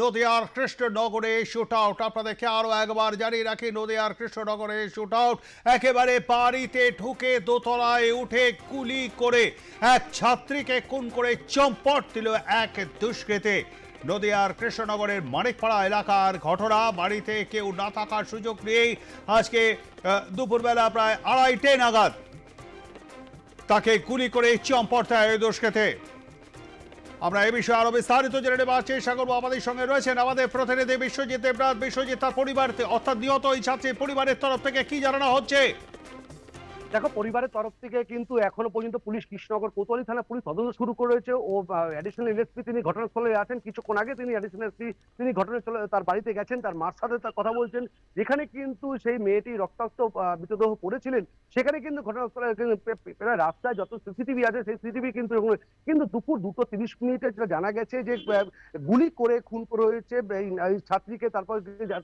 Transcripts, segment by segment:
নদিয়ার কৃষ্ণনগরে shoot out আপনাদেরকে আরও একবার জানিয়ে রাখি, নদিয়ার কৃষ্ণনগরে শুট আউট একেবারে বাড়িতে ঢুকে দোতলায় উঠে কুলি করে এক ছাত্রীকে খুন করে চম্পট দিল এক দুষ্কৃতে। নদিয়ার কৃষ্ণনগরের মানিকপাড়া এলাকার ঘটনা, বাড়িতে কেউ না থাকার সুযোগ নিয়েই আজকে দুপুরবেলা প্রায় আড়াইটে নাগাদ তাকে গুলি করে চম্পট দেয় দুষ্কৃতে। আমরা এ বিষয়ে আরও বিস্তারিত জেনে নেবার চেষ্টা করব। আমাদের সঙ্গে রয়েছেন আমাদের প্রতিনিধি বিশ্বজিৎ দেবরাজ বিশ্বজিৎ, তার পরিবার অর্থাৎ নিহত ওই ছাত্রীর পরিবারের তরফ থেকে কি জানানো হচ্ছে? দেখো, পরিবারের তরফ থেকে কিন্তু এখনও পর্যন্ত পুলিশ কৃষ্ণনগর কোতোয়ালি থানা পুলিশ তদন্ত শুরু করেছে ও অ্যাডিশনাল এসপি তিনি ঘটনাস্থলে আছেন। কিছুক্ষণ আগে তিনি অ্যাডিশনাল এসপি তিনি ঘটনাস্থলে তার বাড়িতে গেছেন, তার মার সাথে তার কথা বলছেন। যেখানে কিন্তু সেই মেয়েটি রক্তাক্ত মৃতদেহ পড়েছিলেন, সেখানে কিন্তু ঘটনাস্থলে প্রায় রাস্তায় যত সিসিটিভি আছে, সেই সিসিটিভি কিন্তু কিন্তু দুপুর দুটো তিরিশ মিনিটে যেটা জানা গেছে যে গুলি করে খুন করে হয়েছে এই ছাত্রীকে, তারপর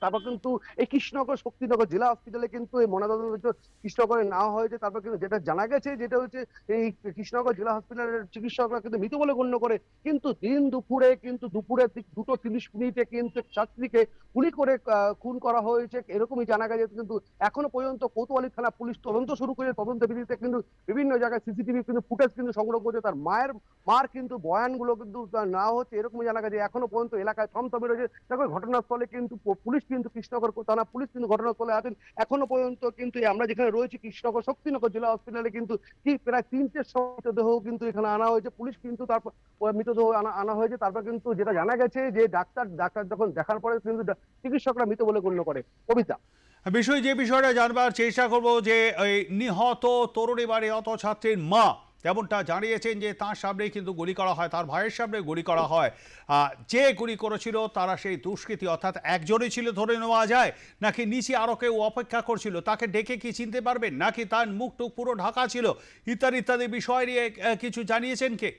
তারপর কিন্তু এই কৃষ্ণনগর শক্তিনগর জেলা হসপিটালে কিন্তু এই ময়নাতদন্ত কৃষ্ণনগরে নেওয়া হয়েছে। তারপর কিন্তু যেটা জানা গেছে যেটা হচ্ছে এই কৃষ্ণনগর জেলা হসপিটালের চিকিৎসকরা কিন্তু মৃত বলে গণ্য করে। কিন্তু দিন দুপুরে, কিন্তু দুপুরের দিক দুটো তিরিশ মিনিটে কিন্তু ছাত্রীকে গুলি করে খুন করা হয়েছে। এরকমই জানা গেছে কিন্তু এখনও পর্যন্ত কোতোয়ালি থানা পুলিশ তদন্ত শুরু করে তদন্ত ভিত্তিতে কিন্তু বিভিন্ন জায়গায় সিসিটিভি কিন্তু ফুটেজ কিন্তু সংগ্রহ করছে। তার মায়ের মার কিন্তু বয়ানগুলো কিন্তু না হচ্ছে এরকম জানা গেছে। এখনও পর্যন্ত এলাকায় থমথমে রয়েছে। দেখো, ঘটনাস্থলে কিন্তু পুলিশ কিন্তু কৃষ্ণনগর থানা পুলিশ কিন্তু ঘটনাস্থলে আছেন। এখনও পর্যন্ত কিন্তু আমরা যেখানে রয়েছি, কৃষ্ণনগর, শক্তিনগর জেলা হসপিটালে কিন্তু কি প্রায় তিনটে মৃতদেহ কিন্তু এখানে আনা হয়েছে। পুলিশ কিন্তু তারপর মৃতদেহ আনা আনা হয়েছে। তারপর কিন্তু যেটা জানা গেছে যে ডাক্তার ডাক্তার যখন দেখার পরে কিন্তু চিকিৎসকরা মৃত বলে গণ্য করে। কবিতা। বিষয় যে বিষয়টা জানবার চেষ্টা করব যে, এই নিহত তরুণী বা নিহত ছাত্রীর মা যেমনটা জানিয়েছেন যে তার সামনেই কিন্তু গুলি করা হয়, তার ভাইয়ের সামনে গুলি করা হয়। যে গুলি করেছিল তারা সেই দুষ্কৃতি, অর্থাৎ একজনই ছিল ধরে নেওয়া যায়, নাকি নিচে আরও কেউ অপেক্ষা করছিল, তাকে ডেকে কি চিনতে পারবেন? নাকি তার মুখ টুক পুরো ঢাকা ছিল? ইত্যাদি ইত্যাদি বিষয় নিয়ে কিছু জানিয়েছেন কে?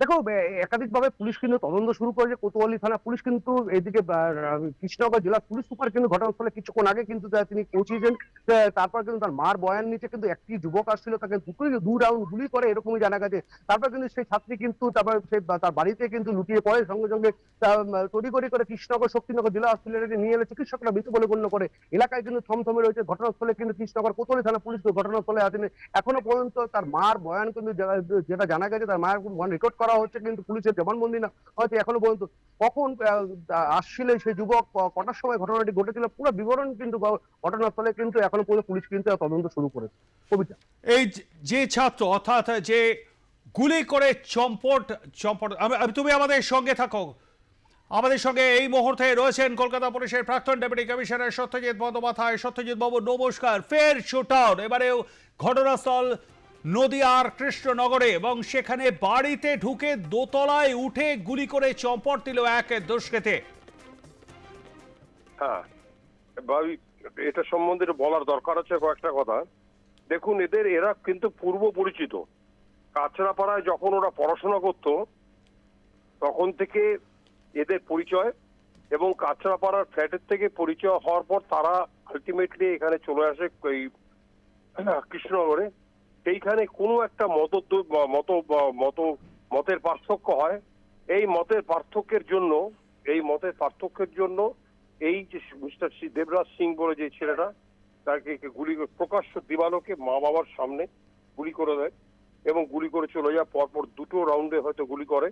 দেখো একাধিক ভাবে পুলিশ কিন্তু তদন্ত শুরু করেছে। কোতোয়ালি থানা পুলিশ কিন্তু এদিকে কৃষ্ণনগর জেলা পুলিশ সুপার কিন্তু ঘটনাস্থলে কিছুক্ষণ আগে কিন্তু তিনি পৌঁছিয়েছেন। তারপর কিন্তু তার মার বয়ান নিচে কিন্তু একটি যুবক আসছিল, তাকে দুটোই দু রাউন্ড গুলি করে এরকমই জানা গেছে। তারপর কিন্তু সেই ছাত্রী কিন্তু তারপর সে তার বাড়িতে কিন্তু লুটিয়ে পড়ে। সঙ্গে সঙ্গে তড়ি করে করে কৃষ্ণনগর শক্তিনগর জেলা হসপিটালে নিয়ে এলে চিকিৎসকরা মৃত বলে গণ্য করে। এলাকায় কিন্তু থমথমে রয়েছে ঘটনাস্থলে কিন্তু কৃষ্ণনগর কোতোয়ালি থানা পুলিশ ঘটনাস্থলে আছেন এখনও পর্যন্ত তার মার বয়ান কিন্তু যেটা জানা গেছে, তার মায়ের বয়ান রেকর্ড করা হচ্ছে কিন্তু পুলিশের জবানবন্দি না। হয়তো এখনও পর্যন্ত কখন আসছিলেন সেই যুবক কটার সময় ঘটনাটি ঘটেছিল, পুরো বিবরণ কিন্তু ঘটনাস্থলে কিন্তু এখনও পর্যন্ত পুলিশ কিন্তু তদন্ত শুরু করেছে। কবিতা। এই যে- ছাত্র, অর্থাৎ যে গুলি করে চম্পট চম্পট তুমি আমাদের সঙ্গে থাকো। আমাদের সঙ্গে এই মুহূর্তে রয়েছেন কলকাতা পুলিশের প্রাক্তন ডেপুটি কমিশনার সত্যজিৎ বন্দ্যোপাধ্যায়। সত্যজিৎ বাবু, নমস্কার। ফের শুট আউট এবারেও ঘটনাস্থল নদিয়ার কৃষ্ণনগরে এবং সেখানে বাড়িতে ঢুকে দোতলায় উঠে গুলি করে চম্পট দিল এক দুষ্কৃতে। হ্যাঁ এটা সম্বন্ধে বলার দরকার আছে কয়েকটা কথা। দেখুন, এদের, এরা কিন্তু পূর্ব পরিচিত। কাঁচরাপাড়ায় যখন ওরা পড়াশোনা করত, তখন থেকে এদের পরিচয় এবং কাঁচরাপাড়ার ফ্ল্যাটের থেকে পরিচয় হওয়ার পর তারা আলটিমেটলি এখানে চলে আসে এই কৃষ্ণনগরে। সেইখানে কোনো একটা মত মত মত, মতের পার্থক্য হয়। এই মতের পার্থক্যের জন্য, এই মতের পার্থক্যের জন্য এই যে মিস্টার দেবরাজ সিং বলে যে ছেলেটা, তাকে গুলি প্রকাশ্য দিবালোকে মা বাবার সামনে গুলি করে দেয় এবং গুলি করে চলে যায়। পরপর দুটো রাউন্ডে হয়তো গুলি করে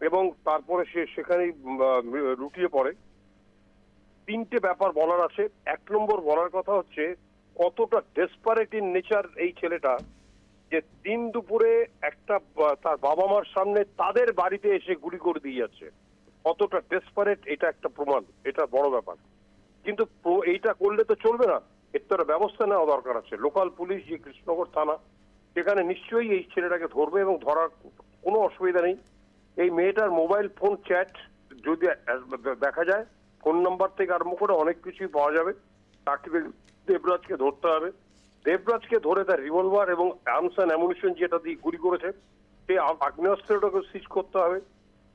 এবং তারপরে সে সেখানেই লুটিয়ে পড়ে। তিনটে ব্যাপার বলার আছে। এক নম্বর বলার কথা হচ্ছে কতটা ডেসপারেট ইন নেচার এই ছেলেটা যে দিন দুপুরে একটা তার বাবা মার সামনে তাদের বাড়িতে এসে গুলি করে দিয়ে যাচ্ছে। কতটা ডেসপারেট এটা একটা প্রমাণ, এটা বড় ব্যাপার। কিন্তু এইটা করলে তো চলবে না। এর তো ব্যবস্থা নেওয়া দরকার আছে। লোকাল পুলিশ যে কৃষ্ণনগর থানা, সেখানে নিশ্চয়ই এই ছেলেটাকে ধরবে এবং ধরার কোনো অসুবিধা নেই। এই মেয়েটার মোবাইল ফোন চ্যাট যদি দেখা যায় ফোন নাম্বার থেকে আরম্ভ করে অনেক কিছুই পাওয়া যাবে। তাকে দেবরাজকে ধরতে হবে। দেবরাজকে ধরে তার রিভলভার এবং আর্মস অ্যান্ড অ্যামুনিশন যেটা দিয়ে গুলি করেছে সেই আগ্নেয়াস্ত্রটাকে সিজ করতে হবে।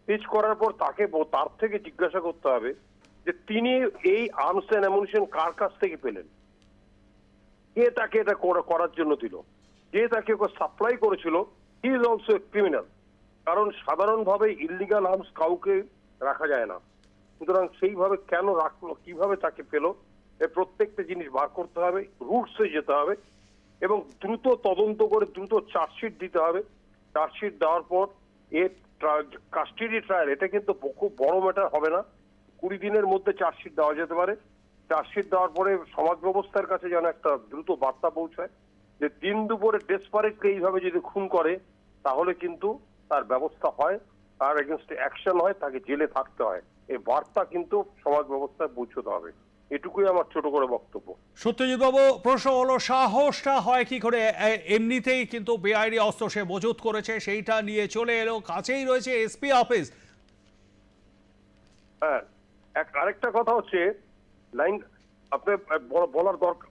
সিজ করার পর তাকে তার থেকে জিজ্ঞাসা করতে হবে যে, তিনি এই আর্মস অ্যান্ড অ্যামুনিশন কার কাছ থেকে পেলেন? কে তাকে এটা করার জন্য দিল? যে তাকে সাপ্লাই করেছিল হি ইজ অলসো ক্রিমিনাল কারণ সাধারণভাবে ইলিগাল আর্মস কাউকে রাখা যায় না। সুতরাং সেইভাবে কেন রাখল, কীভাবে তাকে পেল এ প্রত্যেকটা জিনিস বার করতে হবে, রুটসে যেতে হবে এবং দ্রুত তদন্ত করে দ্রুত চার্জশিট দিতে হবে। চার্জশিট দেওয়ার পর এর কাস্টডি ট্রায়াল, এটা কিন্তু খুব বড় ম্যাটার হবে না। কুড়ি দিনের মধ্যে চার্জশিট দেওয়া যেতে পারে। চার্জশিট দেওয়ার পরে সমাজ ব্যবস্থার কাছে যেন একটা দ্রুত বার্তা পৌঁছায় যে দিন দুপুরে ডেসপারেটকে এইভাবে যদি খুন করে, তাহলে কিন্তু তার ব্যবস্থা হয়, তার এগেনস্টে অ্যাকশন হয়, তাকে জেলে থাকতে হয়। এই বার্তা কিন্তু সমাজ ব্যবস্থায় পৌঁছতে হবে। এটুকুই আমার ছোট করে বক্তব্য। সত্যজিৎ বাবু প্রশ্ন হলো সাহসটা হয় কি করে? এমনিতেই কিন্তু বেআইনি অস্ত্র সে মজুত করেছে সেইটা নিয়ে চলে এলো কাছেই রয়েছে এসপি অফিস। হ্যাঁ এক আরেকটা কথা হচ্ছে লাইন আপনি বলার দরকার।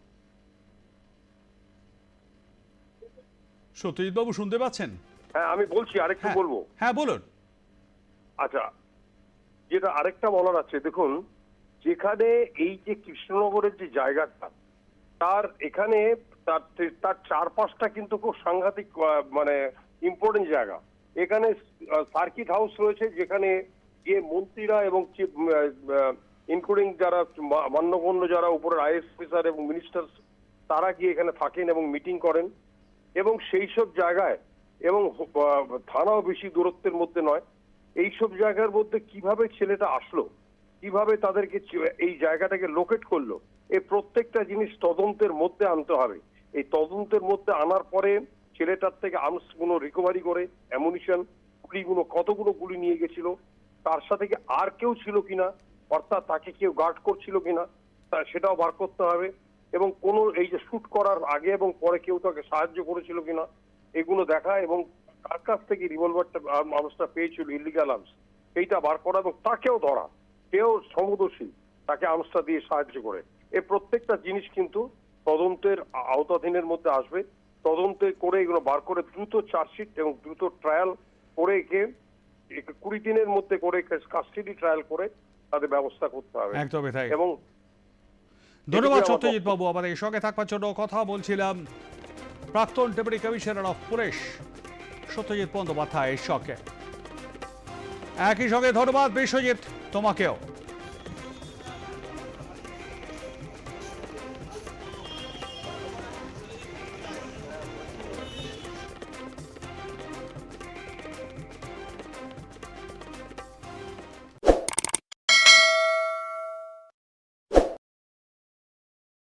সত্যজিৎ বাবু শুনতে পাচ্ছেন? হ্যাঁ আমি বলছি আরেকটু হ্যাঁ। বলব। হ্যাঁ বলুন। আচ্ছা যেটা আরেকটা বলার আছে দেখুন যেখানে এই যে কৃষ্ণনগরের যে জায়গাটা, তার এখানে তার তার চারপাশটা কিন্তু খুব সাংঘাতিক মানে ইম্পর্টেন্ট জায়গা। এখানে সার্কিট হাউস রয়েছে যেখানে গিয়ে মন্ত্রীরা এবং ইনক্লুডিং যারা মান্যগণ্য যারা উপরের আইএস অফিসার এবং মিনিস্টার তারা গিয়ে এখানে থাকেন এবং মিটিং করেন। এবং সেই সব জায়গায়, এবং থানাও বেশি দূরত্বের মধ্যে নয়, এই সব জায়গার মধ্যে কীভাবে ছেলেটা আসলো কীভাবে তাদেরকে এই জায়গাটাকে লোকেট করল, এই প্রত্যেকটা জিনিস তদন্তের মধ্যে আনতে হবে। এই তদন্তের মধ্যে আনার পরে ছেলেটার থেকে আর্মসগুলো রিকভারি করে অ্যামুনিশন গুলিগুলো, কতগুলো গুলি নিয়ে গেছিল, তার সাথে কি আর কেউ ছিল কিনা, অর্থাৎ তাকে কেউ গার্ড করছিল কিনা, তা সেটাও বার করতে হবে। এবং কোনো এই যে শুট করার আগে এবং পরে কেউ তাকে সাহায্য করেছিল কিনা, এগুলো দেখা এবং কার কাছ থেকে রিভলভারটা মানুষটা পেয়েছিল ইলিগাল আর্মস এইটা বার করা এবং তাকেও ধরা। কেউ সমদর্শী তাকে আর্মসটা দিয়ে সাহায্য করে। এই প্রত্যেকটা জিনিস কিন্তু তদন্তের আওতাধীনের মধ্যে আসবে। তদন্তে করে এগুলো বার করে দ্রুত চার্জশিট এবং দ্রুত ট্রায়াল করে একে একে কুড়ি দিনের মধ্যে করে কাস্টডি ট্রায়াল করে তাদের ব্যবস্থা করতে হবে। একদমই তাই এবং ধন্যবাদ সত্যজিৎ বাবু আমাদের এই সঙ্গে থাকবার জন্য কথা বলছিলাম প্রাক্তন deputy commissioner of police Satyajit বন্দ্যোপাধ্যায়ের সঙ্গে। একই সঙ্গে ধন্যবাদ বিশ্বজিৎ। তোমাকেও।